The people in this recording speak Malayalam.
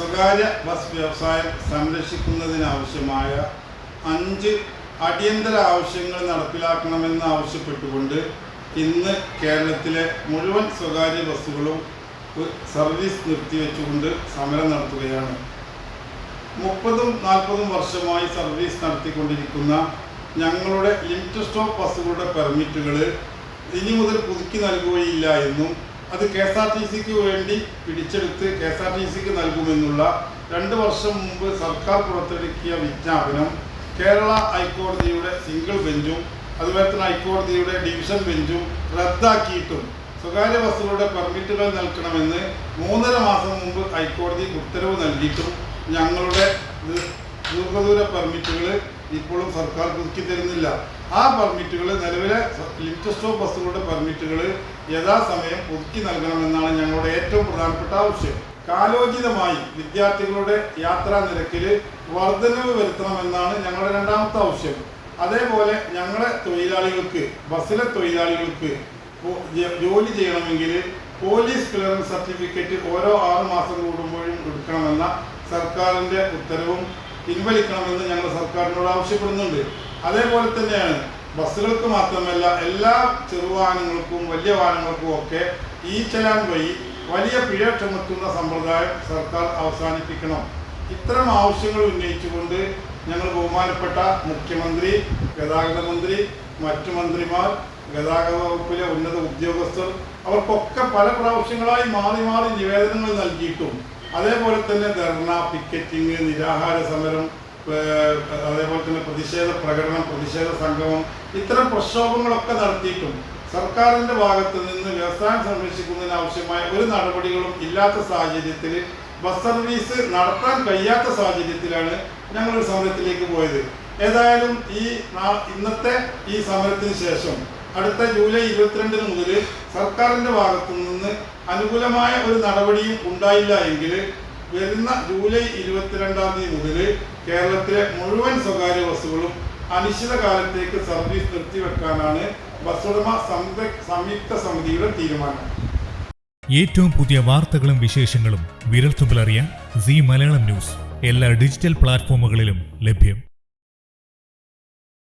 സ്വകാര്യ ബസ് വ്യവസായം സംരക്ഷിക്കുന്നതിനാവശ്യമായ അഞ്ച് അടിയന്തര ആവശ്യങ്ങൾ നടപ്പിലാക്കണമെന്ന് ആവശ്യപ്പെട്ടുകൊണ്ട് ഇന്ന് കേരളത്തിലെ മുഴുവൻ സ്വകാര്യ ബസ്സുകളും സർവീസ് നിർത്തിവെച്ചുകൊണ്ട് സമരം നടത്തുകയാണ്. മുപ്പതും നാൽപ്പതും വർഷമായി സർവീസ് നടത്തിക്കൊണ്ടിരിക്കുന്ന ഞങ്ങളുടെ ലിമിറ്റഡ് സ്റ്റോപ്പ് ബസ്സുകളുടെ പെർമിറ്റുകൾ ഇനി മുതൽ പുതുക്കി നൽകുകയില്ല എന്നും അത് കെ എസ് ആർ ടി സിക്ക് വേണ്ടി പിടിച്ചെടുത്ത് കെ എസ് ആർ ടി സിക്ക് നൽകുമെന്നുള്ള രണ്ട് വർഷം മുമ്പ് സർക്കാർ പുറത്തിറക്കിയ വിജ്ഞാപനം കേരള ഹൈക്കോടതിയുടെ സിംഗിൾ ബെഞ്ചും അതുപോലെ തന്നെ ഹൈക്കോടതിയുടെ ഡിവിഷൻ ബെഞ്ചും റദ്ദാക്കിയിട്ടും സ്വകാര്യ ബസ്സുകളുടെ പെർമിറ്റുകൾ നൽകണമെന്ന് മൂന്നര മാസം മുമ്പ് ഹൈക്കോടതി ഉത്തരവ് നൽകിയിട്ടും ഞങ്ങളുടെ ദീർഘദൂര പെർമിറ്റുകൾ ഇപ്പോഴും സർക്കാർ പുതുക്കി തരുന്നില്ല. ആ പെർമിറ്റുകൾ നിലവിലെ ലിമിറ്റഡ് സ്റ്റോപ്പ് ബസ്സുകളുടെ പെർമിറ്റുകൾ യഥാസമയം പുതുക്കി നൽകണമെന്നാണ് ഞങ്ങളുടെ ഏറ്റവും പ്രധാനപ്പെട്ട ആവശ്യം. കാലോചിതമായി വിദ്യാർത്ഥികളുടെ യാത്രാ നിരക്കിൽ വർധനവ് വരുത്തണമെന്നാണ് ഞങ്ങളുടെ രണ്ടാമത്തെ ആവശ്യം. അതേപോലെ ഞങ്ങളെ തൊഴിലാളികൾക്ക് ബസ്സിലെ തൊഴിലാളികൾക്ക് ജോലി ചെയ്യണമെങ്കിൽ പോലീസ് ക്ലിയറൻസ് സർട്ടിഫിക്കറ്റ് ഓരോ ആറ് മാസം കൂടുമ്പോഴും എടുക്കണമെന്ന സർക്കാരിന്റെ ഉത്തരവും പിൻവലിക്കണമെന്ന് ഞങ്ങൾ സർക്കാരിനോട് ആവശ്യപ്പെടുന്നുണ്ട്. അതേപോലെ തന്നെയാണ് ബസ്സുകൾക്ക് മാത്രമല്ല എല്ലാ ചെറുവാഹനങ്ങൾക്കും വലിയ വാഹനങ്ങൾക്കും ഒക്കെ ഈ ചലാൻ വഴി വലിയ പിഴ ചുമത്തുന്ന സമ്പ്രദായം സർക്കാർ അവസാനിപ്പിക്കണം. ഇത്തരം ആവശ്യങ്ങൾ ഉന്നയിച്ചുകൊണ്ട് ഞങ്ങൾ ബഹുമാനപ്പെട്ട മുഖ്യമന്ത്രി ഗതാഗത മന്ത്രി മറ്റു മന്ത്രിമാർ ഗതാഗത വകുപ്പിലെ ഉന്നത ഉദ്യോഗസ്ഥർ അവർക്കൊക്കെ പല പ്രാവശ്യങ്ങളായി മാറി മാറി നിവേദനങ്ങൾ നൽകിയിട്ടും അതേപോലെ തന്നെ ധർണ പിക്കറ്റിംഗ് നിരാഹാര സമരം അതേപോലെ തന്നെ പ്രതിഷേധ പ്രകടനം പ്രതിഷേധ സംഗമം ഇത്തരം പ്രക്ഷോഭങ്ങളൊക്കെ നടത്തിയിട്ടും സർക്കാരിന്റെ ഭാഗത്ത് നിന്ന് വ്യവസായം സംരക്ഷിക്കുന്നതിന് ആവശ്യമായ ഒരു നടപടികളും ഇല്ലാത്ത സാഹചര്യത്തിൽ ബസ് സർവീസ് നടത്താൻ കഴിയാത്ത സാഹചര്യത്തിലാണ് ഞങ്ങൾ ഒരു സമരത്തിലേക്ക് പോയത്. ഏതായാലും ഈ ഇന്നത്തെ ഈ സമരത്തിന് ശേഷം അടുത്ത ജൂലൈ ഇരുപത്തിരണ്ടിന് മുതൽ സർക്കാരിന്റെ ഭാഗത്തു നിന്ന് അനുകൂലമായ ഒരു നടപടിയും ഉണ്ടായില്ല എങ്കിൽ വരുന്ന ജൂലൈ ഇരുപത്തിരണ്ടാം തീയതി മുതൽ കേരളത്തിലെ മുഴുവൻ സ്വകാര്യ ബസ്സുകളും അനിശ്ചിതകാലത്തേക്ക് സർവീസ് നിർത്തിവെക്കാനാണ് ബസ് ഉടമ സംയുക്ത- സംയുക്ത സമിതിയുടെ തീരുമാനം. ഏറ്റവും പുതിയ വാർത്തകളും വിശേഷങ്ങളും വിരൽത്തുമ്പിലറിയാൻ സി മലയാളം ന്യൂസ്. എല്ലാ ഡിജിറ്റൽ പ്ലാറ്റ്ഫോമുകളിലും ലഭ്യം.